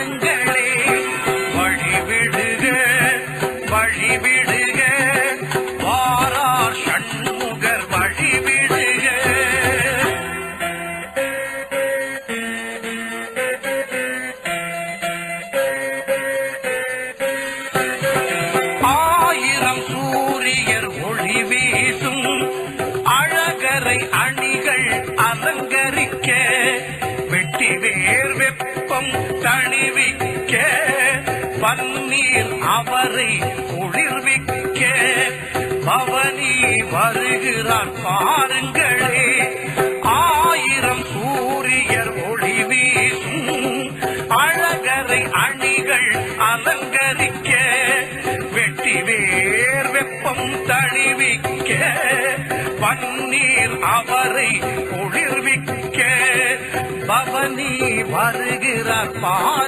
கண்களே வழிவிடுக வழிவிடுக. வாரார் சண்முகர் வழிவிடுக. ஆயிரம் சூரியர் ஒளி வீசும் அழகரை அணிகள் அலங்கரிக்க. வெட்டி வேர் வெப்பம் தணிவிக்க பன்னீர் அவரை குளிர்விக்க பவனி வருகிறார் பாருங்களே. ஆயிரம் சூரியர் ஒளி வீசும் அழகரை அணிகள் அலங்கரிக்க வெட்டி வேர் வெப்பம் தணிவிக்க பன்னீர் அவரை குளிர்விக்க பவனி வருகிறார் பார்